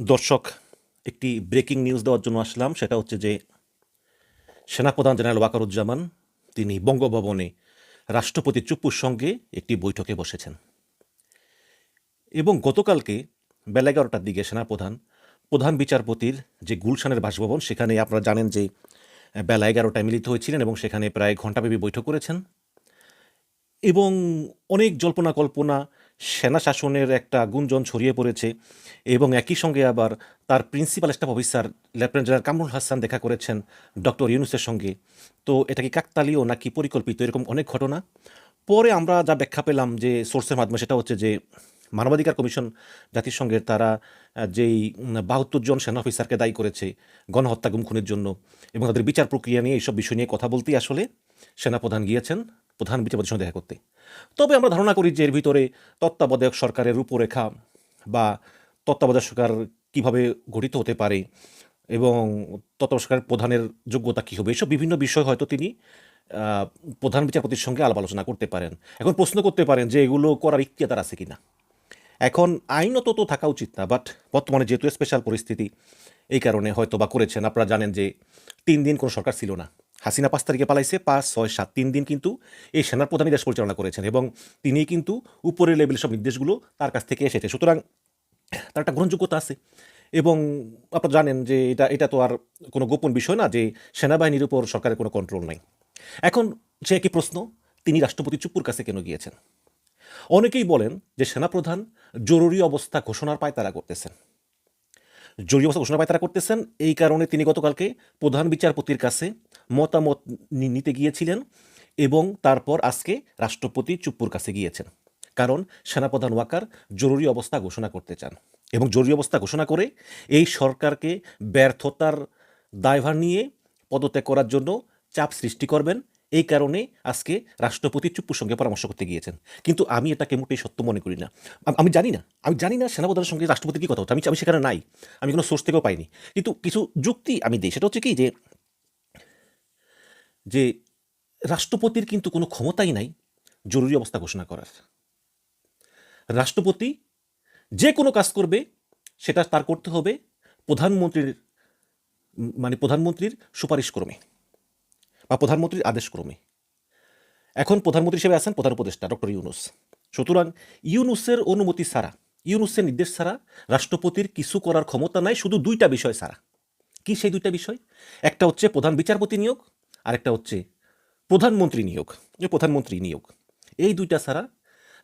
দর্শক, একটি breaking news দেওয়ার জন্য আসলাম। সেটা হচ্ছে যে সেনাপ্রধান জেনারেল ওয়াকারুজ্জামান, তিনি বঙ্গভবনে রাষ্ট্রপতি চুপ্পুর সঙ্গে একটি বৈঠকে বসেছেন। এবং গতকালকে বেলা এগারোটার দিকে সেনাপ্রধান, প্রধান বিচারপতির যে গুলশানের বাসভবন, সেখানে আপনারা জানেন যে বেলা এগারোটায় মিলিত হয়েছিলেন এবং সেখানে প্রায় ঘণ্টাব্যাপী বৈঠক করেছেন। এবং অনেক জল্পনা কল্পনা সেনা শাসনের একটা গুঞ্জন ছড়িয়ে পড়েছে এবং একই সঙ্গে আবার তার principal staff officer, lieutenant general Kamrul Hasan দেখা করেছেন ডক্টর ইউনুসের সঙ্গে। তো এটা কি কাকতালীয় নাকি পরিকল্পিত? এরকম অনেক ঘটনা। পরে আমরা যা ব্যাখ্যা পেলাম যে সোর্সের মাধ্যমে, সেটা হচ্ছে যে মানবাধিকার কমিশন জাতিসংঘের তারা যেই বাহাত্তর জন সেনা অফিসারকে দায়ী করেছে গণহত্যা গুম খুনের জন্য এবং তাদের বিচার প্রক্রিয়া নিয়ে এইসব বিষয় নিয়ে কথা বলতেই আসলে সেনাপ্রধান গিয়েছেন। প্রধান বিচারপতির সঙ্গে দেখা করতে। তবে আমরা ধারণা করি যে এর ভিতরে তত্ত্বাবধায়ক সরকারের রূপরেখা বা তত্ত্বাবধায়ক সরকার কীভাবে গঠিত হতে পারে এবং তত্ত্বাবধায়ক সরকার প্রধানের যোগ্যতা কী হবে? এসব বিভিন্ন বিষয় হয়তো তিনি প্রধান বিচারপতির সঙ্গে আলাপ আলোচনা করতে পারেন। এখন প্রশ্ন করতে পারেন যে এগুলো করার ইখতিয়ার আছে কিনা? এখন আইনত তো থাকা উচিত না বাট বর্তমানে যেহেতু স্পেশাল পরিস্থিতি, এই কারণে হয়তো বা করেছেন। আপনারা জানেন যে তিন দিন কোনো সরকার ছিল না। হাসিনা পাঁচ তারিখে পালাইছে, পাঁচ, ছয়, সাত, তিন দিন কিন্তু এই সেনার প্রধানই দেশ পরিচালনা করেছেন এবং তিনি কিন্তু উপরের লেভেলের সব নির্দেশগুলো তার কাছ থেকে এসেছে। সুতরাং তার একটা গ্রহণযোগ্যতা আছে এবং আপনারা জানেন যে এটা এটা তো আর কোনো গোপন বিষয় না যে সেনাবাহিনীর উপর সরকারের কোনো কন্ট্রোল নাই। এখন সে একই প্রশ্ন, তিনি রাষ্ট্রপতি চুপ্পুর কাছে কেন গিয়েছেন? অনেকেই বলেন যে সেনাপ্রধান জরুরি অবস্থা ঘোষণার পায়তারা করতেছেন। জরুরি অবস্থা ঘোষণা পায়তারা করতেছেন, এই কারণে তিনি গতকালকে প্রধান বিচারপতির কাছে মতামত নিতে গিয়েছিলেন এবং তারপর আজকে রাষ্ট্রপতি চুপ্পুর কাছে গিয়েছেন। কারণ সেনাপ্রধান ওয়াকার জরুরি অবস্থা ঘোষণা করতে চান এবং জরুরি অবস্থা ঘোষণা করে এই সরকারকে ব্যর্থতার দায়ভার নিয়ে পদত্যাগ করার জন্য চাপ সৃষ্টি করবেন। এই কারণে আজকে রাষ্ট্রপতি চুপ্পুর সঙ্গে পরামর্শ করতে গিয়েছেন। কিন্তু আমি এটাকে মোটেই সত্য মনে করি না। আমি জানি না। আমি জানি না সেনাপ্রধানের সঙ্গে রাষ্ট্রপতি কী কথা হতো আমি আমি সেখানে নাই। আমি কোনো সোর্স থেকেও পাইনি। কিন্তু কিছু যুক্তি আমি দিই। সেটা হচ্ছে কি যে যে রাষ্ট্রপতির কিন্তু কোনো ক্ষমতাই নাই, জরুরি অবস্থা ঘোষণা করার। রাষ্ট্রপতি যে কোনো কাজ করবে, সেটা তার করতে হবে প্রধানমন্ত্রীর মানে প্রধানমন্ত্রীর সুপারিশ ক্রমে বা প্রধানমন্ত্রীর আদেশ ক্রমে এখন প্রধানমন্ত্রী হিসেবে আছেন প্রধান উপদেষ্টা ডক্টর ইউনুস। সুতরাং ইউনুসের অনুমতি ছাড়া, ইউনুসের নির্দেশ ছাড়া রাষ্ট্রপতির কিছু করার ক্ষমতা নাই, শুধু দুইটা বিষয় ছাড়া। কি সেই দুইটা বিষয়? একটা হচ্ছে প্রধান বিচারপতি নিয়োগ আর একটা হচ্ছে প্রধানমন্ত্রী নিয়োগ। যে প্রধানমন্ত্রী নিয়োগ, এই দুইটা ছাড়া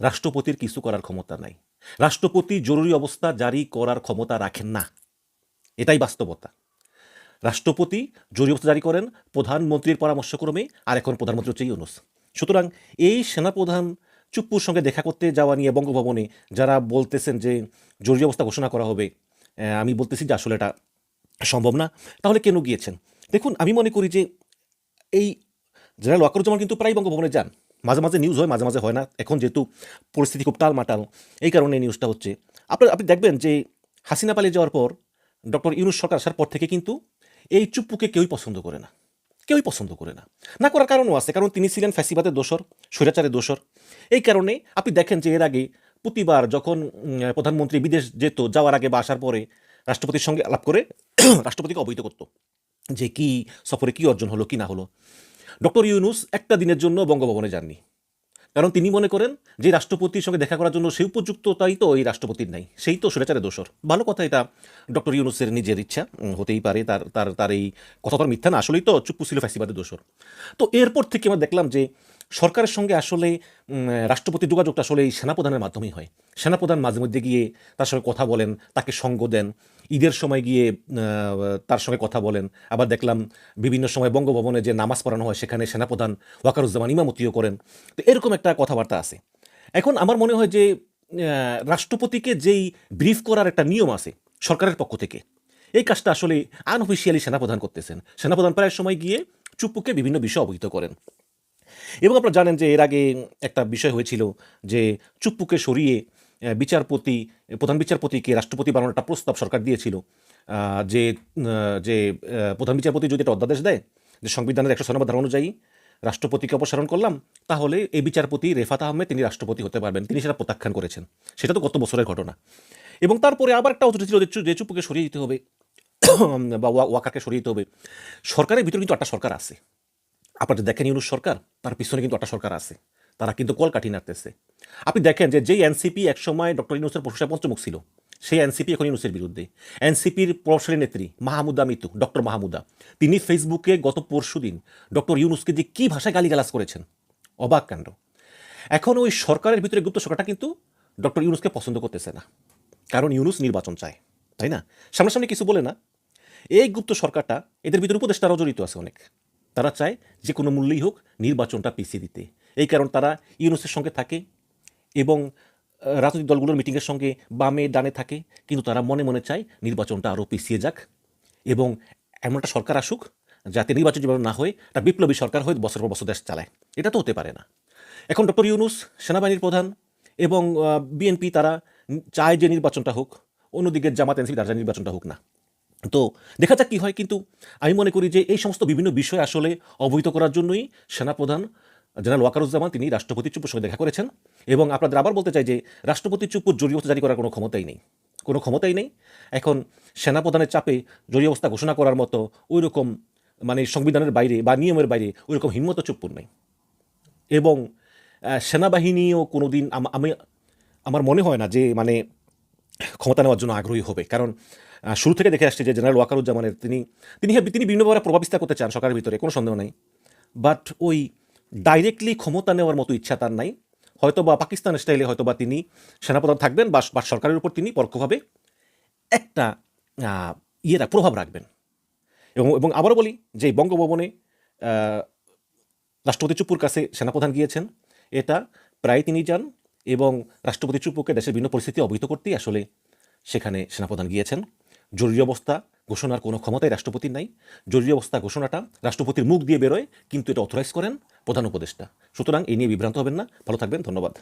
রাষ্ট্রপতির কিছু করার ক্ষমতা নাই। রাষ্ট্রপতি জরুরি অবস্থা জারি করার ক্ষমতা রাখেন না। এটাই বাস্তবতা। রাষ্ট্রপতি জরুরি অবস্থা জারি করেন, প্রধানমন্ত্রীর পরামর্শক্রমে, আর এখন প্রধানমন্ত্রী হচ্ছে ইউনুস। সুতরাং এই সেনাপ্রধান চুপ্পুর সঙ্গে দেখা করতে যাওয়া নিয়ে বঙ্গভবনে যারা বলতেছেন যে জরুরি অবস্থা ঘোষণা করা হবে আমি বলতেছি যে আসলে এটা সম্ভব না, তাহলে কেন গিয়েছেন? দেখুন, আমি মনে করি যে এই জেনারেল ওয়াকারুজ্জামান কিন্তু প্রায় বঙ্গভবনে যান। মাঝে মাঝে নিউজ হয়, মাঝে মাঝে হয় না। এখন যেহেতু পরিস্থিতি খুব টালমাটাল, এই কারণে নিউজটা হচ্ছে। আপনার আপনি দেখবেন যে হাসিনা পালিয়ে যাওয়ার পর ডক্টর ইউনুস সরকার আসার পর থেকে কিন্তু এই চুপ্পুকে কেউই পছন্দ করে না। কেউই পছন্দ করে না। না করার কারণও আছে। কারণ তিনি ছিলেন ফ্যাসিবাদের দোসর স্বৈরাচারের দোসর এই কারণে আপনি দেখেন যে এর আগে প্রতিবার যখন প্রধানমন্ত্রী বিদেশ যেত, যাওয়ার আগে বা আসার পরে রাষ্ট্রপতির সঙ্গে আলাপ করে রাষ্ট্রপতিকে অবহিত করতো। যে কি সফরে কি অর্জন হলো কি না হলো। ডক্টর ইউনুস একটা দিনের জন্য বঙ্গভবনে যাননি। কারণ তিনি মনে করেন যে রাষ্ট্রপতির সঙ্গে দেখা করার জন্য সেই উপযুক্ততাই তো এই রাষ্ট্রপতির নাই সেই তো সুরেচারের দোষর। ভালো কথা এটা ডক্টর ইউনুসের নিজের ইচ্ছা হতেই পারে তার তার তার এই কথা তো মিথ্যা না আসলেই তো চুপ্পু ছিল ফ্যাসিবাদের দোষর। তো এরপর থেকে আমরা দেখলাম যে সরকারের সঙ্গে আসলে উম, রাষ্ট্রপতির যোগাযোগটা আসলে এই সেনাপ্রধানের মাধ্যমেই হয়। সেনাপ্রধান মাঝে মধ্যে গিয়ে তার সঙ্গে কথা বলেন তাকে সঙ্গ দেন ঈদের সময় গিয়ে তার সঙ্গে কথা বলেন। আবার দেখলাম বিভিন্ন সময় বঙ্গভবনে যে নামাজ পড়ানো হয়, সেখানে সেনাপ্রধান ওয়াকারুজ্জামান ইমামতিও করেন। তো এরকম একটা কথাবার্তা আছে। এখন আমার মনে হয় যে রাষ্ট্রপতিকে যেই ব্রিফ করার একটা নিয়ম আছে সরকারের পক্ষ থেকে, এই কাজটা আসলে আনঅফিসিয়ালি সেনাপ্রধান করতেছেন। সেনাপ্রধান প্রায় সময় গিয়ে চুপ্পুকে বিভিন্ন বিষয় অবহিত করেন। এবং আপনারা জানেন যে এর আগে একটা বিষয় হয়েছিল যে চুপ্পুকে সরিয়ে বিচারপতি প্রধান বিচারপতিকে রাষ্ট্রপতি বানানোর একটা প্রস্তাব সরকার দিয়েছিল যে যে প্রধান বিচারপতি যদি একটা অধ্যাদেশ দেয় যে সংবিধানের একশো ধারা অনুযায়ী রাষ্ট্রপতিকে অপসারণ করলাম, তাহলে এই বিচারপতি রেফাত আহমেদ তিনি রাষ্ট্রপতি হতে পারবেন। তিনি সেটা প্রত্যাখ্যান করেছেন। সেটা তো গত বছরের ঘটনা। এবং তারপরে আবার একটা অথরিটি ছিল যে চুপুকে সরিয়ে দিতে হবে, বা ওয়া- ওয়াকারকে সরিয়ে দিতে হবে। সরকারের ভিতরে কিন্তু একটা সরকার আছে। আপনারা দেখেন ইউনুস সরকার, তার পিছনে কিন্তু একটা সরকার আছে। তারা কিন্তু কল কাঠি নাড়তেছে। আপনি দেখেন যে যেই এনসিপি একসময় ডক্টর ইউনুসের প্রশংসা পঞ্চমুখ ছিল, সেই এনসিপি এখন ইউনুসের বিরুদ্ধে। এনসিপির প্রভাবশালী নেত্রী মাহমুদা মিতু, ডক্টর মাহমুদা, তিনি ফেসবুকে গত পরশু দিন ডক্টর ইউনুসকে যে কী ভাষায় গালিগালাজ করেছেন, অবাক কাণ্ড। এখন ওই সরকারের ভিতরে গুপ্ত সরকারটা কিন্তু ডক্টর ইউনুসকে পছন্দ করতেছে না, কারণ ইউনুস নির্বাচন চায়, তাই না? সামনাসামনি কিছু বলে না, এই গুপ্ত সরকারটা এদের ভিতরে উপদেষ্টারাও জড়িত আছে অনেক। তারা চায় যে কোনো মূল্যেই হোক নির্বাচনটা পিছিয়ে দিতে। এই কারণ তারা ইউনুসের সঙ্গে থাকে এবং রাজনৈতিক দলগুলোর মিটিংয়ের সঙ্গে বামে ডানে থাকে, কিন্তু তারা মনে মনে চায় নির্বাচনটা আরও পিছিয়ে যাক এবং এমন একটা সরকার আসুক যাতে নির্বাচন যেভাবে না হয় একটা বিপ্লবী সরকার হয়ে বছর পর বছর দেশ চালায়। এটা তো হতে পারে না। এখন ডক্টর ইউনুস সেনাবাহিনীর প্রধান এবং বিএনপি তারা চায় যে নির্বাচনটা হোক, অন্যদিকে জামাত এনসিপি তারা নির্বাচনটা হোক না। তো দেখা যাক কী হয়, কিন্তু আমি মনে করি যে এই সমস্ত বিভিন্ন বিষয় আসলে অবহিত করার জন্যই সেনাপ্রধান জেনারেল ওয়াকারুজ্জামান, তিনি রাষ্ট্রপতি চুপুর সঙ্গে দেখা করেছেন এবং আপনাদের আবার বলতে চাই যে, রাষ্ট্রপতি চুপুর জরুরি অবস্থা জারি করার কোনো ক্ষমতাই নেই। কোনো ক্ষমতাই নেই। এখন সেনাপ্রধানের চাপে জরুরি অবস্থা ঘোষণা করার মতো ওই রকম মানে সংবিধানের বাইরে বা নিয়মের বাইরে ওই রকম হিম্মত চুপ্পুর নেই। এবং সেনাবাহিনীও কোনো দিন আমি, আমার মনে হয় না যে মানে ক্ষমতা নেওয়ার জন্য আগ্রহী হবে। কারণ শুরু থেকে দেখে আসছে যে জেনারেল ওয়াকারুজ্জামানের তিনি তিনি তিনি বিভিন্নভাবে প্রভাব বিস্তার করতে চান সরকারের ভিতরে, কোনো সন্দেহ নাই। বাট ওই ডাইরেক্টলি ক্ষমতা নেওয়ার মতো ইচ্ছা তার নাই। হয়তো বা পাকিস্তান স্টাইলে হয়তো বা তিনি সেনাপ্রধান থাকবেন বা সরকারের উপর তিনি পরোক্ষভাবে একটা ইয়েরা প্রভাব রাখবেন। এবং এবং আবারও বলি যে বঙ্গভবনে রাষ্ট্রপতি চুপুর কাছে সেনাপ্রধান গিয়েছেন। এটা প্রায় তিনি যান এবং রাষ্ট্রপতি চুপুকে দেশের বিভিন্ন পরিস্থিতি অবহিত করতেই আসলে সেখানে সেনাপ্রধান গিয়েছেন। জরুরি অবস্থা ঘোষণার কোনো ক্ষমতায় রাষ্ট্রপতির নাই। জরুরি অবস্থা ঘোষণাটা, রাষ্ট্রপতির মুখ দিয়ে বেরোয়, কিন্তু এটা অথরাইজ করেন প্রধান উপদেষ্টা। সুতরাং এই নিয়ে বিভ্রান্ত হবেন না। ভালো থাকবেন, ধন্যবাদ।